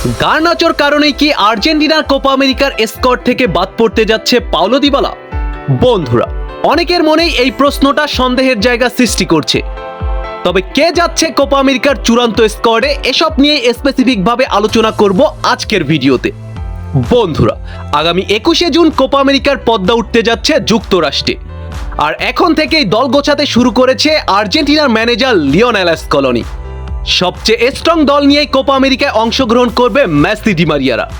গার্নাচোর কারণেই কি আর্জেন্টিনার কোপা আমেরিকার স্কট থেকে বাদ পড়তে যাচ্ছে পাওলো দিবালা? বন্ধুরা, অনেকের মনেই এই প্রশ্নটা সন্দেহের জায়গা সৃষ্টি করছে। তবে কে যাচ্ছে কোপা আমেরিকার চূড়ান্ত স্কোয়াডে এসব নিয়ে স্পেসিফিকভাবে আলোচনা করব আজকের ভিডিওতে। বন্ধুরা, আগামী একুশে জুন কোপা আমেরিকার পদ্মা উঠতে যাচ্ছে যুক্তরাষ্ট্রে। আর এখন থেকেই দল গোছাতে শুরু করেছে আর্জেন্টিনার ম্যানেজার লিওনেল কলোনি। সবচেয়ে স্ট্রং দল নিয়েই কোপা আমেরিকায় অংশগ্রহণ করবে ম্যাসি ডিমারিয়ারা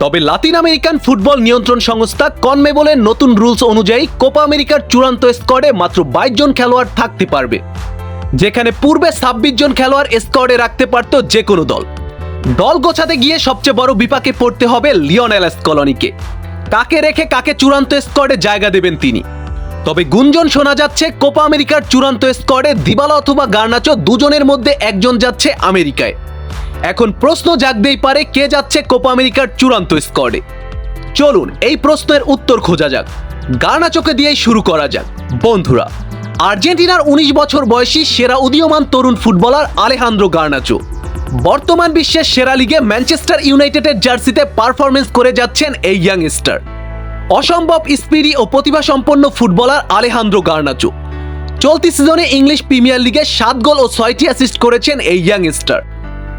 তবে লাতিন আমেরিকান ফুটবল নিয়ন্ত্রণ সংস্থা কনমেবলের নতুন রুলস অনুযায়ী কোপা আমেরিকার চূড়ান্ত স্কোয়াডে মাত্র বাইশ জন খেলোয়াড় থাকতে পারবে। যেখানে পূর্বে ছাব্বিশ জন খেলোয়াড় স্কোয়াডে রাখতে পারত যে কোনো দল। দল গোছাতে গিয়ে সবচেয়ে বড় বিপাকে পড়তে হবে লিওনেল কলোনিকে কাকে রেখে কাকে চূড়ান্ত স্কোয়াডে জায়গা দেবেন তিনি? তবে গুঞ্জন শোনা যাচ্ছে, কোপা আমেরিকার চূড়ান্ত স্কোয়াডে দিবালা অথবা গার্নাচো দুজনের মধ্যে একজন যাচ্ছে আমেরিকায়। এখন প্রশ্ন জাগতেই পারে, কে যাচ্ছে কোপা আমেরিকার চূড়ান্ত স্কোয়াডে? চলুন, এই প্রশ্নের উত্তর খোঁজা যাক। গার্নাচোকে দিয়েই শুরু করা যাক। বন্ধুরা, আর্জেন্টিনার উনিশ বছর বয়সী সেরা উদীয়মান তরুণ ফুটবলার আলেহান্দ্রো গার্নাচো। বর্তমান বিশ্বের সেরা লিগে ম্যানচেস্টার ইউনাইটেডের জার্সিতে পারফরমেন্স করে যাচ্ছেন এই ইয়াং স্টার অসম্ভব স্পিডি ও প্রতিভা সম্পন্ন ফুটবলার আলেহান্দ্রো গার্নাচো। চলতি সিজনে ইংলিশ প্রিমিয়ার লিগে সাত গোল ও ছয়টি অ্যাসিস্ট করেছেন এই ইয়াং স্টার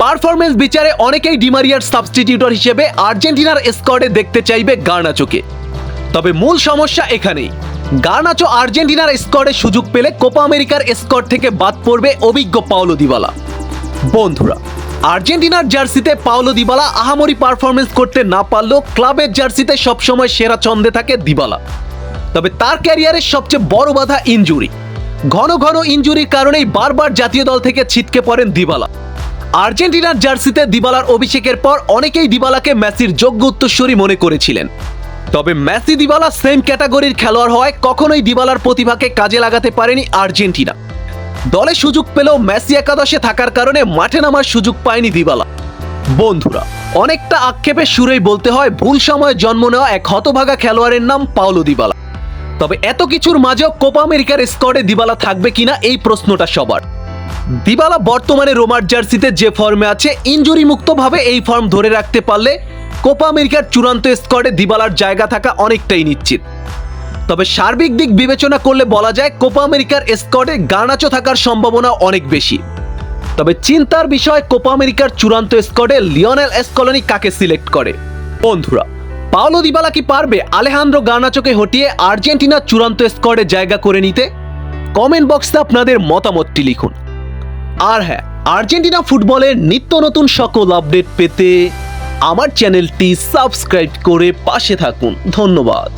পারফরমেন্স বিচারে অনেকেই ডিমারিয়ার সাবস্টিটিউটর হিসেবে আর্জেন্টিনার স্কোয়াডে দেখতে চাইবে গার্নাচোকে। তবে মূল সমস্যা এখানেই। গার্নাচো আর্জেন্টিনার স্কোয়াডে সুযোগ পেলে কোপা আমেরিকার স্কোয়াড থেকে বাদ পড়বে অভিজ্ঞ পাওলো দিবালা বন্ধুরা আর্জেন্টিনার জার্সিতে পাওলো দিবালা আহামরি পারফরমেন্স করতে না পারলেও ক্লাবের জার্সিতে সবসময় সেরা ছন্দে থাকে দিবালা। তবে তার ক্যারিয়ারের সবচেয়ে বড় বাধা ইনজুরি। ঘন ঘন ইনজুরির কারণেই বারবার জাতীয় দল থেকে ছিটকে পড়েন দিবালা। আর্জেন্টিনার জার্সিতে দিবালার অভিষেকের পর অনেকেই দিবালাকে মেসির যোগ্য উত্তরসূরি মনে করেছিলেন। তবে মেসি দিবালা সেম ক্যাটাগরির খেলোয়াড় হওয়ায় কখনোই দিবালার প্রতিভাকে কাজে লাগাতে পারেনি আর্জেন্টিনা। দলে সুযোগ পেলেও মেসি একাদশে থাকার কারণে মাঠে নামার সুযোগ পায়নি দিবালা। বন্ধুরা, অনেকটা আক্ষেপের সুরেই বলতে হয় ভুল সময়ে জন্ম নেওয়া এক হতভাগা খেলোয়াড়ের নাম পাওলো দিবালা। তবে এত কিছুর মাঝেও কোপা আমেরিকার স্কোয়াডে দিবালা থাকবে কিনা এই প্রশ্নটা সবার। দিবালা বর্তমানে রোমার জার্সিতে যে ফর্মে আছে ইনজুরি মুক্তভাবে এই ফর্ম ধরে রাখতে পারলে কোপা আমেরিকার চূড়ান্ত স্কোয়াডে দিবালার জায়গা থাকা অনেকটাই নিশ্চিত। তবে সার্বিক দিক বিবেচনা করলে বলা যায় কোপা আমেরিকার স্কোয়াডে গার্নাচো থাকার সম্ভাবনা অনেক বেশি। তবে চিন্তার বিষয় কোপা আমেরিকার চূড়ান্ত স্কোয়াডে লিওনেল এসকলনি কাকে সিলেক্ট করে? বন্ধুরা, পাওলো দিবালা কি পারবে আলেহান্দ্রো গার্নাচোকে হটিয়ে আর্জেন্টিনার চূড়ান্ত স্কোয়াডে জায়গা করে নিতে? কমেন্ট বক্সে আপনাদের মতামতটি লিখুন। আর হ্যাঁ আর্জেন্টিনা ফুটবলের নিত্য নতুন সকল আপডেট পেতে আমার চ্যানেলটি সাবস্ক্রাইব করে পাশে থাকুন। ধন্যবাদ।